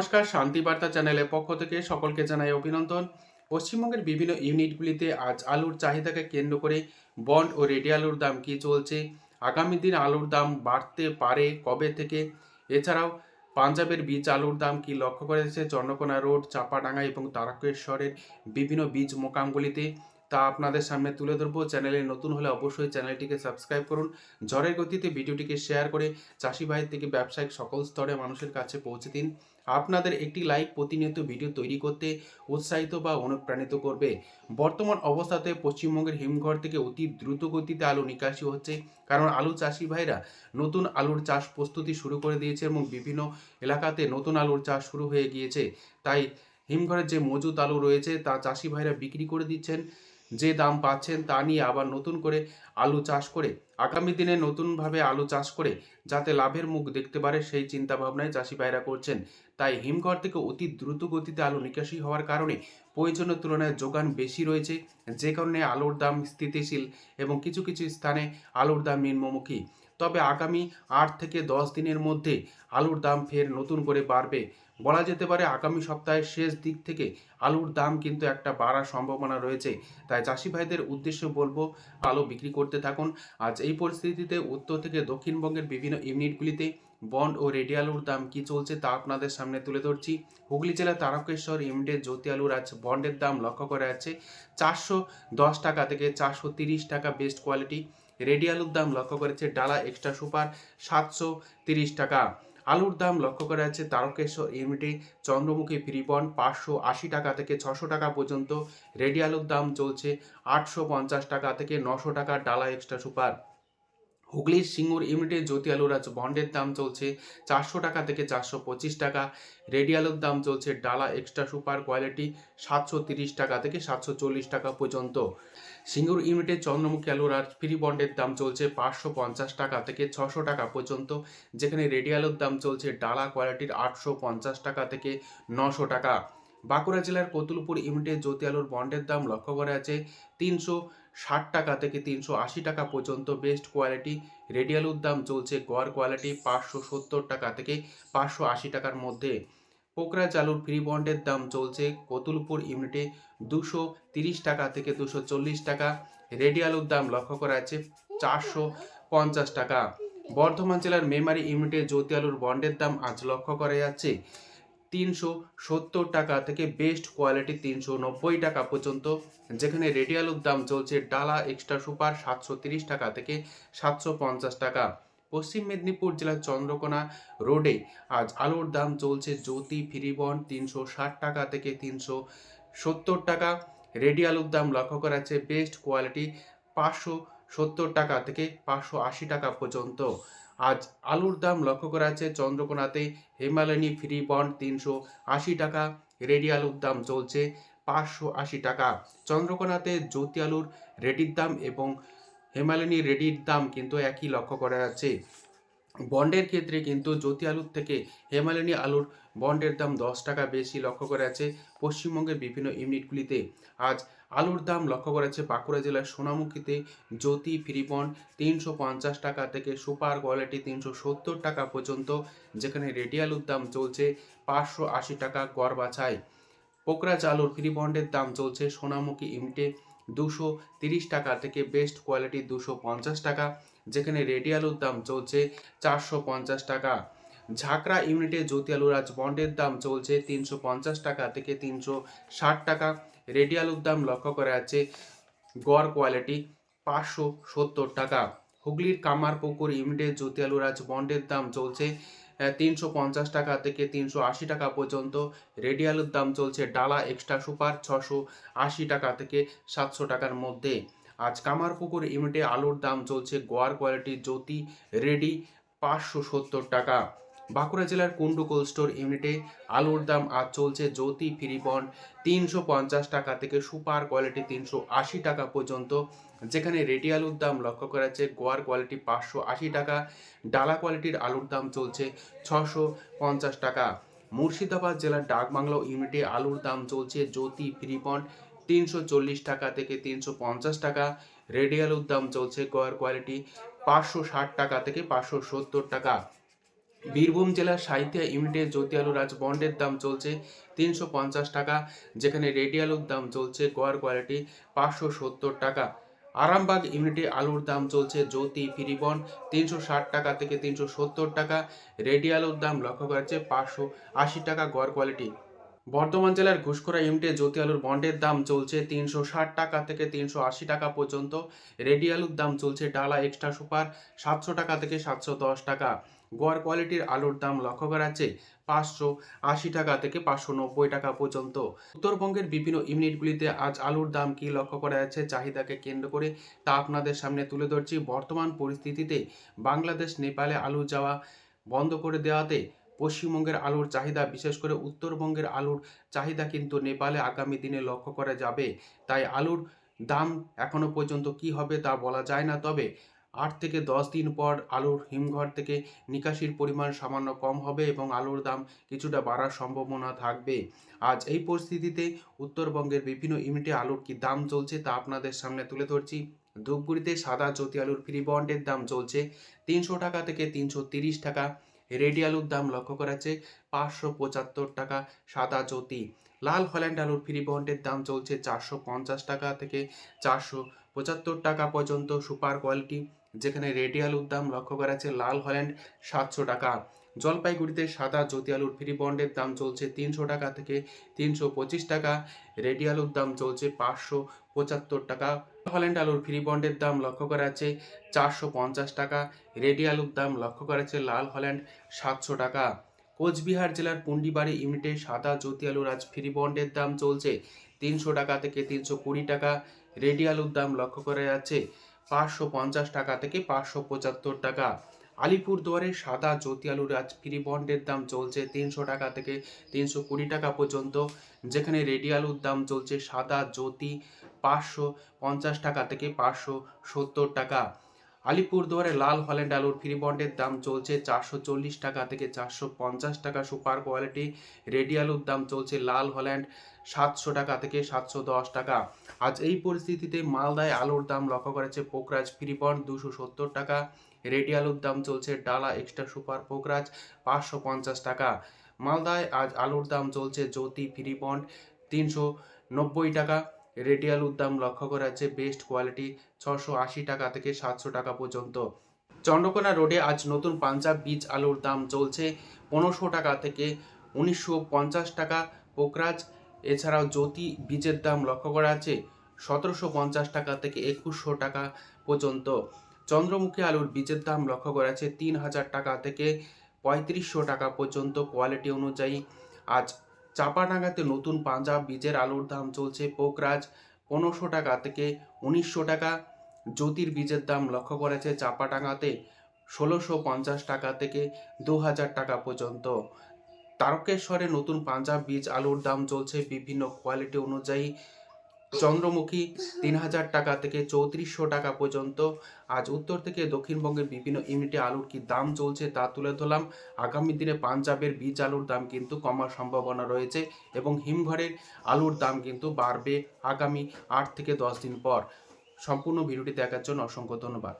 নমস্কার শান্তিবার্তা চ্যানেলের পক্ষ থেকে সকলকে জানাই অভিনন্দন। পশ্চিমবঙ্গের বিভিন্ন ইউনিটগুলিতে আজ আলুর চাহিদাকে কেন্দ্র করে বন্ড ও রেডি আলুর দাম কী চলছে, আগামী দিন আলুর দাম বাড়তে পারে কবে থেকে, এছাড়াও পাঞ্জাবের বীজ আলুর দাম কি লক্ষ্য করেছে চন্দ্রকোনা রোড, চাপাডাঙ্গা এবং তারকেশ্বরের বিভিন্ন বীজ মোকামগুলিতে, তা আপনাদের সামনে তুলে ধরবো। চ্যানেলে নতুন হলে অবশ্যই চ্যানেলটিকে সাবস্ক্রাইব করুন। ঝড়ের গতিতে ভিডিওটিকে শেয়ার করে চাষি ভাই থেকে ব্যবসায়িক সকল স্তরে মানুষের কাছে পৌঁছে দিন। আপনাদের একটি লাইক প্রতিনিয়ত ভিডিও তৈরি করতে উৎসাহিত বা অনুপ্রাণিত করবে। বর্তমান অবস্থাতে পশ্চিমবঙ্গের হিমঘর থেকে অতি দ্রুত গতিতে আলু নিকাশি হচ্ছে, কারণ আলু চাষি ভাইরা নতুন আলুর চাষ প্রস্তুতি শুরু করে দিয়েছে এবং বিভিন্ন এলাকাতে নতুন আলুর চাষ শুরু হয়ে গিয়েছে। তাই হিমঘরের যে মজুত আলু রয়েছে, তা চাষি ভাইরা বিক্রি করে দিচ্ছেন। যে দাম পাচ্ছেন তা নিয়ে আবার নতুন করে আলু চাষ করে, আগামী দিনে নতুনভাবে আলু চাষ করে যাতে লাভের মুখ দেখতে পারে সেই চিন্তা ভাবনায় চাষি ভাইরা করছেন। তাই হিমঘর থেকে অতি দ্রুত গতিতে আলু নিকাশি হওয়ার কারণে প্রয়োজনের তুলনায় যোগান বেশি রয়েছে, যে কারণে আলুর দাম স্থিতিশীল এবং কিছু কিছু স্থানে আলুর দাম নিম্নমুখী। তবে আগামী আট থেকে দশ দিনের মধ্যে আলুর দাম ফের নতুন করে বাড়বে। বলা যেতে পারে আগামী সপ্তাহের শেষ দিক থেকে আলুর দাম কিন্তু একটা বাড়ার সম্ভাবনা রয়েছে। তাই চাষি ভাইদের উদ্দেশ্যে বলব, আলু বিক্রি করতে থাকুন। আজ এই পরিস্থিতিতে উত্তর থেকে দক্ষিণবঙ্গের বিভিন্ন ইউনিটগুলিতে বন্ড ও রেডি আলুর দাম কি চলছে তা আপনাদের সামনে তুলে ধরছি। হুগলি জেলার তারকেশ্বর ইমডের জ্যোতি আলুর আজ বন্ডের দাম লক্ষ্য করা যাচ্ছে চারশো দশ টাকা থেকে চারশো তিরিশ টাকা বেস্ট কোয়ালিটি। রেডি আলুর দাম লক্ষ্য করেছে ডালা এক্সট্রা সুপার সাতশো তিরিশ টাকা। আলুর দাম লক্ষ্য করা যাচ্ছে তারকেশ্বর ইউনিটে চন্দ্রমুখী ফ্রিবন পাঁচশো আশি টাকা থেকে ছশো টাকা পর্যন্ত। রেডি আলুর দাম চলছে আটশো পঞ্চাশ টাকা থেকে নশো টাকা ডালা এক্সট্রা সুপার। হুগলির সিঙ্গুর ইউনিটে জ্যোতি আলুর আজ বন্ডের দাম চলছে চারশো টাকা থেকে চারশো পঁচিশ টাকা। রেডি আলুর দাম চলছে ডালা এক্সট্রা সুপার কোয়ালিটি সাতশো তিরিশ টাকা থেকে সাতশো চল্লিশ টাকা পর্যন্ত। সিঙ্গুর ইউনিটে চন্দ্রমুখী আলুর আর ফ্রি বন্ডের দাম চলছে পাঁচশো পঞ্চাশ টাকা থেকে ছশো টাকা পর্যন্ত, যেখানে রেডি আলুর দাম চলছে ডালা কোয়ালিটির আটশো পঞ্চাশ টাকা থেকে নশো টাকা। বাঁকুড়া জেলার কতুলপুর ইউনিটে জ্যোতি আলুর বন্ডের দাম লক্ষ্য করা আছে তিনশো ষাট টাকা থেকে তিনশো আশি টাকা পর্যন্ত বেস্ট কোয়ালিটি রেডি আলুর দাম চলছে গড় কোয়ালিটি পাঁচশো সত্তর টাকা থেকে পাঁচশো আশি টাকার মধ্যে। পোকরাজ আলুর ফ্রি বন্ডের দাম চলছে কতুলপুর ইউনিটে দুশো তিরিশ টাকা থেকে দুশো চল্লিশ টাকা। রেডি আলুর দাম লক্ষ্য করা আছে চারশো পঞ্চাশ টাকা। বর্ধমান জেলার মেমারি ইউনিটে জ্যোতি আলুর বন্ডের দাম আজ লক্ষ্য করা যাচ্ছে তিনশো সত্তর টাকা থেকে বেস্ট কোয়ালিটি তিনশো নব্বই টাকা পর্যন্ত, যেখানে রেডি আলুর দাম চলছে ডালা এক্সট্রা সুপার সাতশো তিরিশ টাকা থেকে সাতশো পঞ্চাশ টাকা। পশ্চিম মেদিনীপুর জেলার চন্দ্রকোনা রোডে আজ আলুর দাম চলছে জ্যোতি ফিরিবন তিনশো ষাট টাকা থেকে তিনশো সত্তর টাকা। রেডি আলুর দাম লক্ষ্য করা যাচ্ছে বেস্ট কোয়ালিটি পাঁচশো সত্তর টাকা থেকে পাঁচশো আশি টাকা পর্যন্ত। আজ আলুর দাম লক্ষ্য করা আছে চন্দ্রকোনাতে। হিমালয়নি ফ্রি বন্ড তিনশো আশি টাকা, রেডি আলুর দাম চলছে পাঁচশো আশি টাকা। চন্দ্রকোনাতে জ্যোতি আলুর রেডির দাম এবং হিমালয়নি রেডির দাম কিন্তু একই লক্ষ্য করা যাচ্ছে। বন্ডের ক্ষেত্রে কিন্তু জ্যোতি আলুর থেকে হেমালিনী আলুর বন্ডের দাম দশ টাকা বেশি লক্ষ্য করা আছে। পশ্চিমবঙ্গের বিভিন্ন ইউনিটগুলিতে আজ আলুর দাম লক্ষ্য করা আছে বাঁকুড়া জেলার সোনামুখীতে জ্যোতি ফ্রি বন্ড তিনশো পঞ্চাশ টাকা থেকে সুপার কোয়ালিটি তিনশো সত্তর টাকা পর্যন্ত, যেখানে রেডি আলুর দাম চলছে পাঁচশো আশি টাকা গড় বাছাই। পোকরাজ আলুর ফ্রি বন্ডের দাম চলছে সোনামুখী ইউনিটে দুশো তিরিশ টাকা থেকে বেস্ট কোয়ালিটি দুশো পঞ্চাশ টাকা। যেখানে আলুর দাম চলছে চারশো পঞ্চাশ টাকা। ঝাঁকড়া ইউনিটে জ্যোতি আলুর আজ বন্ডের দাম চলছে তিনশো পঞ্চাশ টাকা থেকে তিনশো ষাট টাকা। রেডি আলুর দাম লক্ষ্য করা যাচ্ছে গড় কোয়ালিটি পাঁচশো সত্তর টাকা। হুগলির কামারপুকুর ইউনিটে জ্যোতি আলুর আজ বন্ডের দাম চলছে তিনশো পঞ্চাশ টাকা থেকে তিনশো আশি টাকা পর্যন্ত। রেডি আলুর দাম চলছে ডালা এক্সট্রা সুপার ছশো আশি টাকা থেকে সাতশো টাকার মধ্যে। আজ কামারপুকুর ইউনিটে আলুর দাম চলছে গোয়ার কোয়ালিটি জ্যোতি রেডি পাঁচশো সত্তর টাকা। বাঁকুড়া জেলার কুন্ডু কোল্ড স্টোর ইউনিটে আলুর দাম আজ চলছে জ্যোতি ফ্রিবন তিনশো পঞ্চাশ টাকা থেকে সুপার কোয়ালিটি তিনশো আশি টাকা পর্যন্ত, যেখানে রেডি আলুর দাম লক্ষ্য করা যাচ্ছে গোয়ার কোয়ালিটি পাঁচশো আশি টাকা, ডালা কোয়ালিটির আলুর দাম চলছে ছশো পঞ্চাশ টাকা। মুর্শিদাবাদ জেলার ডাকবাংলা ইউনিটে আলুর দাম চলছে জ্যোতি ফ্রিবন তিনশো চল্লিশ টাকা থেকে তিনশো পঞ্চাশ টাকা। রেডি আলুর দাম চলছে গয়ার কোয়ালিটি পাঁচশো ষাট টাকা থেকে পাঁচশো সত্তর টাকা। বীরভূম জেলার সাহিত্যা ইউনিটে জ্যোতি আলুর আজ বন্ডের দাম চলছে তিনশো পঞ্চাশ টাকা, যেখানে রেডি আলুর দাম চলছে গোয়ার কোয়ালিটি পাঁচশো সত্তর টাকা। আরামবাগ ইউনিটে আলুর দাম চলছে জ্যোতি ফিরিবন তিনশো ষাট টাকা থেকে তিনশো সত্তর টাকা। রেডি আলুর দাম লক্ষ্য করা যাচ্ছে পাঁচশো আশি টাকা গড় কোয়ালিটি বর্ধমান জেলার ঘুষখোরা ইউনিটে জ্যোতি আলুর বন্ডের দাম চলছে তিনশো ষাট টাকা থেকে তিনশো আশি টাকা পর্যন্ত। রেডি আলুর দাম চলছে ডালা এক্সট্রা সুপার সাতশো টাকা থেকে সাতশো দশ টাকা। গড় কোয়ালিটির আলুর দাম লক্ষ্য করা যাচ্ছে পাঁচশো আশি টাকা থেকে পাঁচশো নব্বই টাকা পর্যন্ত। উত্তরবঙ্গের বিভিন্ন ইউনিটগুলিতে আজ আলুর দাম কি লক্ষ্য করা যাচ্ছে চাহিদাকে কেন্দ্র করে তা আপনাদের সামনে তুলে ধরছি। বর্তমান পরিস্থিতিতে বাংলাদেশ, নেপালে আলু যাওয়া বন্ধ করে দেওয়াতে পশ্চিমবঙ্গের আলুর চাহিদা, বিশেষ করে উত্তরবঙ্গের আলুর চাহিদা কিন্তু নেপালে আগামী দিনে লক্ষ্য করা যাবে। তাই আলুর দাম এখনও পর্যন্ত কি হবে তা বলা যায় না। তবে আট থেকে দশ দিন পর আলুর হিমঘর থেকে নিকাশির পরিমাণ সামান্য কম হবে এবং আলুর দাম কিছুটা বাড়ার সম্ভাবনা থাকবে। আজ এই পরিস্থিতিতে উত্তরবঙ্গের বিভিন্ন ইউনিটে আলুর কি দাম চলছে তা আপনাদের সামনে তুলে ধরছি। ধূপগুড়িতে সাদা জ্যোতি আলুর ফ্রি বন্ডের দাম চলছে তিনশো টাকা থেকে তিনশো তিরিশ টাকা। রেডি আলুর দাম লক্ষ্য করা যাচ্ছে পাঁচশো পঁচাত্তর টাকা সাদা জ্যোতি। লাল হল্যান্ড আলুর ফ্রি বন্ডের দাম চলছে চারশো পঞ্চাশ টাকা থেকে চারশো পঁচাত্তর টাকা পর্যন্ত সুপার কোয়ালিটি, যেখানে রেডি আলুর দাম লক্ষ্য করা যাচ্ছে লাল হল্যান্ড সাতশো টাকা। জলপাইগুড়িতে সাদা জ্যোতি আলুর ফ্রি বন্ডের দাম চলছে তিনশো টাকা থেকে তিনশো পঁচিশ টাকা। রেডি আলুর দাম চলছে পাঁচশো পঁচাত্তর টাকা। হল্যান্ড আলুর ফ্রি বন্ডের দাম লক্ষ্য করা যাচ্ছে চারশো পঞ্চাশ টাকা। রেডি আলুর দাম লক্ষ্য করা যাচ্ছে লাল হল্যান্ড সাতশো টাকা। কোচবিহার জেলার পুন্ডিবাড়ি ইউনিটে সাদা জ্যোতি আলুর আজ ফ্রি বন্ডের দাম চলছে তিনশো টাকা থেকে তিনশো কুড়ি টাকা। রেডি আলুর দাম লক্ষ্য করা যাচ্ছে পাঁচশো পঞ্চাশ টাকা থেকে পাঁচশো পঁচাত্তর টাকা। আলিপুরদুয়ারের সাদা জ্যোতি আলুর আজ ফ্রি বন্ডের দাম চলছে তিনশো টাকা থেকে তিনশো কুড়ি টাকা পর্যন্ত, যেখানে রেডি আলুর দাম চলছে সাদা জ্যোতি পাঁচশো পঞ্চাশ টাকা থেকে পাঁচশো সত্তর টাকা। আলিপুরদুয়ারে লাল হল্যান্ড আলুর ফ্রি বন্ডের দাম চলছে চারশো চল্লিশ টাকা থেকে চারশো পঞ্চাশ টাকা, সুপার কোয়ালিটি রেডি আলুর দাম চলছে লাল হল্যান্ড সাতশো টাকা থেকে সাতশো দশ টাকা। আজ এই পরিস্থিতিতে মালদায় আলুর দাম লক্ষ্য করেছে পোকরাজ ফ্রি বন্ড দুশো সত্তর টাকা। রেডি আলুর দাম চলছে ডালা এক্সট্রা সুপার পোকরাজ পাঁচশো পঞ্চাশ টাকা। মালদায় আজ আলুর দাম চলছে জ্যোতি ফ্রি বন্ড তিনশো নব্বই টাকা। রেডি আলুর দাম লক্ষ্য করা যাচ্ছে বেস্ট কোয়ালিটি ছশো আশি টাকা থেকে সাতশো টাকা পর্যন্ত। চন্দ্রকোনা রোডে আজ নতুন পাঞ্জাব বীজ আলুর দাম চলছে পনেরোশো টাকা থেকে উনিশশো পঞ্চাশ টাকা। পোকরাজ এছাড়াও জ্যোতি বীজের দাম লক্ষ্য করা আছে সতেরোশো পঞ্চাশ টাকা থেকে একুশশো টাকা পর্যন্ত। চন্দ্রমুখী আলুর বীজের দাম লক্ষ্য করা আছে তিন হাজার টাকা থেকে পঁয়ত্রিশশো টাকা পর্যন্ত কোয়ালিটি অনুযায়ী। আজ চাপাডাঙ্গাতে নতুন পাঞ্জাব বীজের আলুর দাম চলছে পোকরাজ পনেরোশো টাকা থেকে উনিশশো টাকা। জ্যোতির বীজের দাম লক্ষ্য করেছে চাপাডাঙ্গাতে ষোলোশো পঞ্চাশ টাকা থেকে দু হাজার টাকা পর্যন্ত। তারকেশ্বরে নতুন পাঞ্জাব বীজ আলুর দাম চলছে বিভিন্ন কোয়ালিটি অনুযায়ী। চন্দ্রমুখী তিন হাজার টাকা থেকে চৌত্রিশশো টাকা পর্যন্ত। আজ উত্তর থেকে দক্ষিণবঙ্গের বিভিন্ন ইউনিটে আলুর কি দাম চলছে তা তুলে ধরলাম। আগামী দিনে পাঞ্জাবের বীজ আলুর দাম কিন্তু কমার সম্ভাবনা রয়েছে এবং হিমঘরের আলুর দাম কিন্তু বাড়বে আগামী আট থেকে দশ দিন পর। সম্পূর্ণ ভিডিওটি দেখার জন্য অসংখ্য ধন্যবাদ।